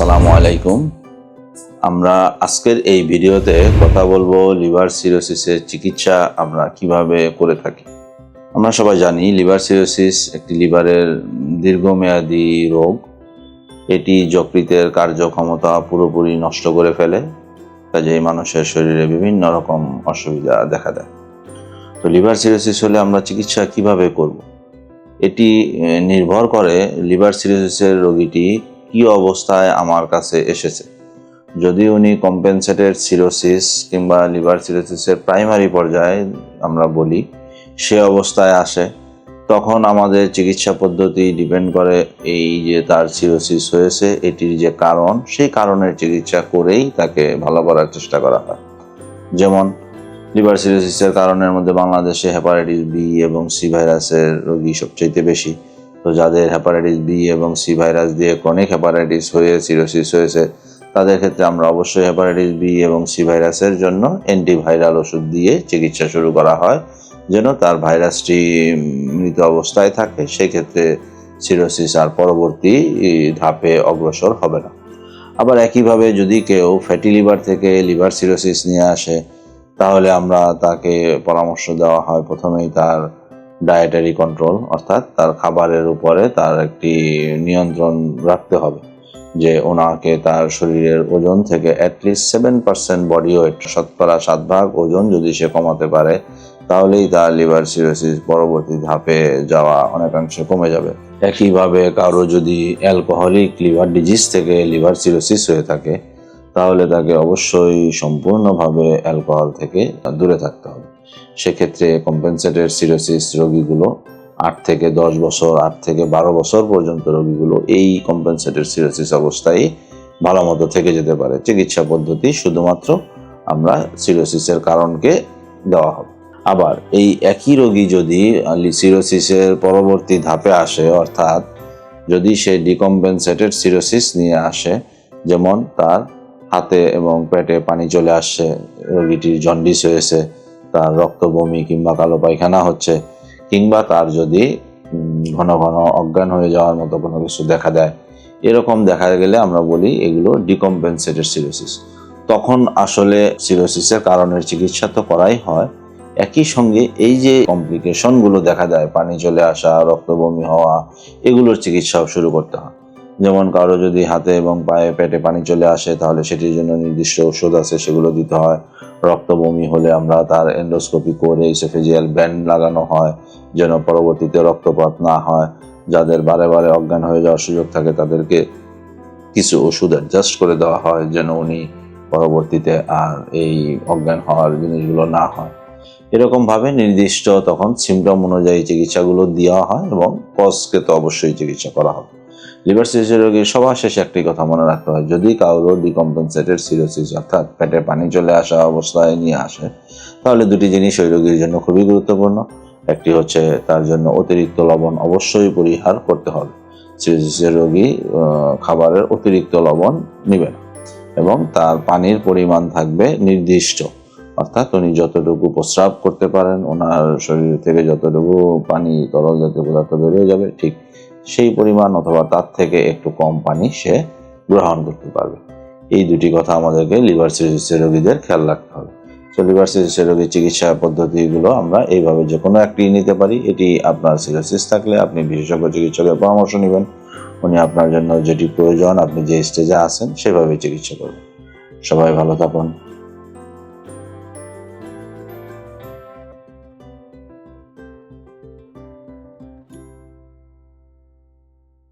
আসসালামু আলাইকুম। আমরা আজকের এই ভিডিওতে কথা বলব লিভার সিরোসিসের চিকিৎসা আমরা কীভাবে করে থাকি। আমরা সবাই জানি লিভার সিরোসিস একটি লিভারের দীর্ঘমেয়াদী রোগ। এটি যকৃতের কার্যক্ষমতা পুরোপুরি নষ্ট করে ফেলে, কাজেই মানুষের শরীরে বিভিন্ন রকম অসুবিধা দেখা দেয়। তো লিভার সিরোসিস হলে আমরা চিকিৎসা কীভাবে করব? এটি নির্ভর করে লিভার সিরোসিসের রোগীটি কি অবস্থায় আমার কাছে এসেছে? যদি উনি কম্পেনসেটেড সিরোসিস কিংবা লিভার সিরোসিসের প্রাইমারি পর্যায়ে আমরা বলি, সে অবস্থায় আসে, তখন আমাদের চিকিৎসা পদ্ধতি ডিপেন্ড করে এই যে তার সিরোসিস হয়েছে, এটির যে কারণ, সেই কারণের চিকিৎসা করেই তাকে ভালো করার চেষ্টা করা হয়। যেমন লিভার সিরোসিসের কারণের মধ্যে বাংলাদেশে হেপাটাইটিস বি এবং সি ভাইরাসের রোগী সবচেয়ে বেশি। তো যাদের হেপাটাইটিস বি এবং সি ভাইরাস দিয়ে ক্রনিক হেপাটাইটিস হয়ে সিরোসিস হয়েছে, তাদের ক্ষেত্রে আমরা অবশ্যই হেপাটাইটিস বি এবং সি ভাইরাসের জন্য অ্যান্টিভাইরাল ওষুধ দিয়ে চিকিৎসা শুরু করা হয়, যেন তার ভাইরাসটি মৃত অবস্থায় থাকে। সেক্ষেত্রে সিরোসিস আর পরবর্তী ধাপে অগ্রসর হবে না। আবার একইভাবে যদি কেউ ফ্যাটি লিভার থেকে লিভার সিরোসিস নিয়ে আসে, তাহলে আমরা তাকে পরামর্শ দেওয়া হয়। প্রথমেই তার ডায়েটারি কন্ট্রোল অর্থাৎ তার খাবারের উপরে তার একটি নিয়ন্ত্রণ রাখতে হবে। যে ওনাকে তার শরীরের ওজন থেকে at least seven percent body weight শতকরা সাত ভাগ ওজন যদি সে কমাতে পারে, তাহলেই তার লিভার সিরোসিস পরবর্তী ধাপে যাওয়া অনেকাংশে কমে যাবে। একইভাবে কারও যদি অ্যালকোহলিক লিভার ডিজিজ থেকে লিভার সিরোসিস হয়ে থাকে, তাহলে তাকে অবশ্যই সম্পূর্ণভাবে অ্যালকোহল থেকে দূরে থাকতে হবে। সেক্ষেত্রে কম্পেনসেটেড সিরোসিস রোগীগুলো আট থেকে দশ বছর, আট থেকে বারো বছর পর্যন্ত রোগীগুলো এই কম্পেনসেটেড সিরোসিস অবস্থায় ভালো মতো থেকে যেতে পারে। চিকিৎসা পদ্ধতি শুধুমাত্র আমরা সিরোসিসের কারণকে দেওয়া হবে। আবার এই একই রোগী যদি সিরোসিসের পরবর্তী ধাপে আসে, অর্থাৎ যদি সে ডিকম্পেনসেটেড সিরোসিস নিয়ে আসে, যেমন তার হাতে এবং পেটে পানি চলে আসছে, রোগীটির জন্ডিস হয়েছে তার রক্ত বমি কিংবা কালো পায়খানা হচ্ছে, কিংবা তার যদি ঘন ঘন অজ্ঞান হয়ে যাওয়ার মতো কোনো কিছু দেখা দেয়, এরকম দেখা গেলে আমরা বলি এগুলো ডিকম্পেনসেটেড সিরোসিস তখন আসলে সিরোসিসের কারণের চিকিৎসা তো করাই হয়। একই সঙ্গে এই যে কমপ্লিকেশনগুলো দেখা দেয়, পানি চলে আসা রক্ত বমি হওয়া, এগুলোর চিকিৎসাও শুরু করতে হয়। যেমন কারও যদি হাতে এবং পায়ে পেটে পানি চলে আসে, তাহলে সেটির জন্য নির্দিষ্ট ওষুধ আছে, সেগুলো দিতে হয়। রক্ত বমি হলে আমরা তার এন্ডোস্কোপি করে ইসোফেজিয়াল ব্যান্ড লাগানো হয়, যেন পরবর্তীতে রক্তপাত না হয়। যাদের বারে বারে অজ্ঞান হয়ে যাওয়ার সুযোগ থাকে, তাদেরকে কিছু ওষুধ অ্যাডজাস্ট করে দেওয়া হয়, যেন উনি পরবর্তীতে আর এই অজ্ঞান হওয়ার জিনিসগুলো না হয়। এরকমভাবে নির্দিষ্ট তখন সিমটম অনুযায়ী চিকিৎসাগুলো দেওয়া হয় এবং কজকে তো অবশ্যই চিকিৎসা করা হবে। লিভার সিরোসিস রোগীর সবার শেষে একটি কথা মনে রাখতে হয়। যদি কারোর ডিকম্পেনসেটেড সিরোসিস অর্থাৎ পেটে পানি চলে আসা অবস্থায় নিয়ে আসে, তাহলে দুটি জিনিস ওই রোগীর জন্য খুবই গুরুত্বপূর্ণ। একটি হচ্ছে তার জন্য অতিরিক্ত লবণ অবশ্যই পরিহার করতে হবে। সিরোসিসের রোগী খাবারের অতিরিক্ত লবণ নেবে না এবং তার পানির পরিমাণ থাকবে নির্দিষ্ট। অর্থাৎ উনি যতটুকু প্রস্রাব করতে পারেন, ওনার শরীর থেকে যতটুকু পানি, তরল জাতীয় পদার্থ বেরিয়ে যাবে, ঠিক সেই পরিমাণ অথবা তার থেকে একটু কম পানি সে গ্রহণ করতে পারবে। এই দুটি কথা আমাদেরকে লিভার সিরোসিসের রোগীদের খেয়াল রাখতে হবে। তো লিভার সিরোসিসের রোগীর চিকিৎসা পদ্ধতিগুলো আমরা এইভাবে যে কোনো একটি নিতে পারি। এটি আপনার সিরোসিস থাকলে আপনি বিশেষজ্ঞ চিকিৎসকের পরামর্শ নেবেন। উনি আপনার জন্য যেটি প্রয়োজন, আপনি যে স্টেজে আছেন সেভাবে চিকিৎসা করবেন। সবাই ভালো থাকুন।